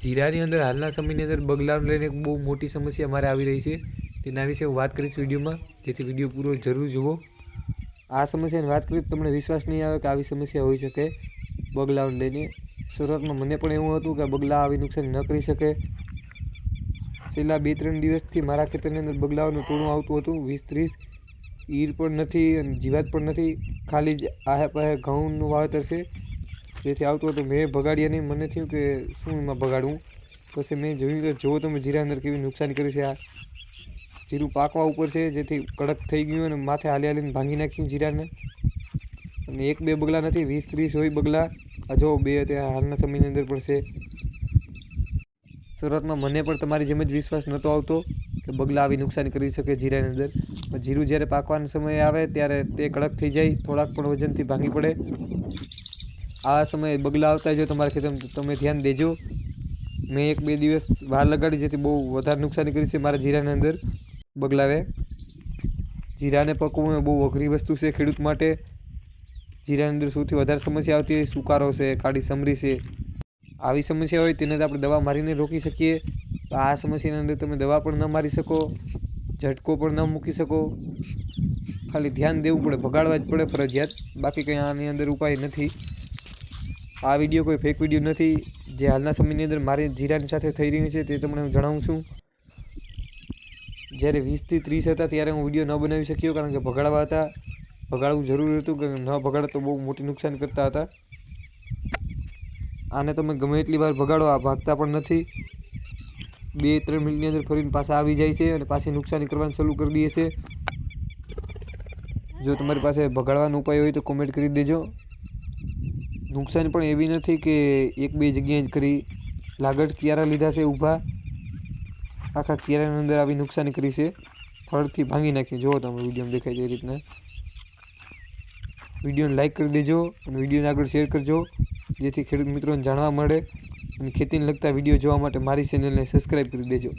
જીરાની અંદર હાલના સમયની અંદર બગલાને લઈને એક બહુ મોટી સમસ્યા મારે આવી રહી છે. તેના વિશે હું વાત કરીશ વિડીયોમાં. જેથી વીડિયો પૂરો જરૂર જુઓ. આ સમસ્યાની વાત કરીશ તમને વિશ્વાસ નહીં આવે કે આવી સમસ્યા હોઈ શકે બગલાઓને લઈને. શરૂઆતમાં મને પણ એવું હતું કે બગલા આવી નુકસાન ન કરી શકે. છેલ્લા બે ત્રણ દિવસથી મારા ખેતરની અંદર બગલાઓનું ટોળું આવતું હતું. વીસ ત્રીસ ઈર પણ નથી અને જીવાત પણ નથી. ખાલી જ આહે પાહે ઘઉંનું વાવેતર છે. જેથી આવતું હતું. મેં ભગાડ્યા નહીં. મને થયું કે શું એમાં ભગાડવું પછી મેં જોયું કે જુઓ તમે જીરા અંદર કેવી નુકસાન કર્યું છે આ જીરું પાકવા ઉપર છે, જેથી કડક થઈ ગયું અને માથે હાલી હાલીને ભાંગી નાખ્યું જીરાને. અને એક બે બગલા નથી, વીસ ત્રીસ હોય બગલા. આ જો બે અત્યારે હાલના સમયની અંદર પણ છે. શરૂઆતમાં મને પણ તમારી જેમ જ વિશ્વાસ નહોતો આવતો કે બગલા આવી નુકસાન કરી શકે જીરાની અંદર. જીરું જ્યારે પાકવાના સમય આવે ત્યારે તે કડક થઈ જાય, થોડાક પણ વજનથી ભાંગી પડે. આ સમયે બગલા આવતા જો તમારા ખેતરમાં તમે ધ્યાન દેજો. મેં એક બે દિવસ વાર લગાડી, જેથી બહુ વધારે નુકસાની કરી છે મારા જીરાની અંદર બગલાવે. જીરાને પકવું એ બહુ અઘરી વસ્તુ છે ખેડૂત માટે. જીરાની અંદર સૌથી વધારે સમસ્યા આવતી હોય સુકારો છે, કાળી સમરી છે. આવી સમસ્યા હોય તેને આપણે દવા મારીને રોકી શકીએ. આ સમસ્યાની અંદર તમે દવા પણ ન મારી શકો, ઝટકો પણ ન મૂકી શકો. ખાલી ધ્યાન દેવું પડે, ભગાડવા જ પડે ફરજિયાત. બાકી કંઈ આની અંદર ઉપાય નથી. આ વીડિયો કોઈ ફેક વીડિયો નથી. જે હાલના સમયની અંદર મારી જીરાની સાથે થઈ રહ્યું છે તે તમને હું જણાવું છું. જ્યારે વીસથી ત્રીસ હતા ત્યારે હું વીડિયો ન બનાવી શક્યો કારણ કે ભગાડવા હતા. ભગાડવું જરૂરી હતું કે ન ભગાડે તો બહુ મોટી નુકસાન કરતા હતા. આને તમે ગમે એટલી વાર ભગાડો, આ ભાગતા પણ નથી. બે ત્રણ મિનિટની અંદર ફરીને પાછા આવી જાય છે અને પાછી નુકસાની કરવાનું શરૂ કરી દે છે. જો તમારી પાસે ભગાડવાનો ઉપાય હોય તો કોમેન્ટ કરી દેજો. નુકસાન પણ એવી નથી કે એક બે જગ્યાએ જ કરી. લાગડ કિયારા લીધા છે ઊભા. આખા કિયારાની અંદર આવી નુકસાની કરી છે. ફળથી ભાંગી નાખી. જુઓ તમે વિડીયોમાં દેખાય છે એ રીતના. વિડીયોને લાઇક કરી દેજો અને વિડીયોને આગળ શેર કરજો. જેથી ખેડૂત મિત્રોને જાણવા મળે અને ખેતીને લગતા વીડિયો જોવા માટે મારી ચેનલને સબસ્ક્રાઈબ કરી દેજો.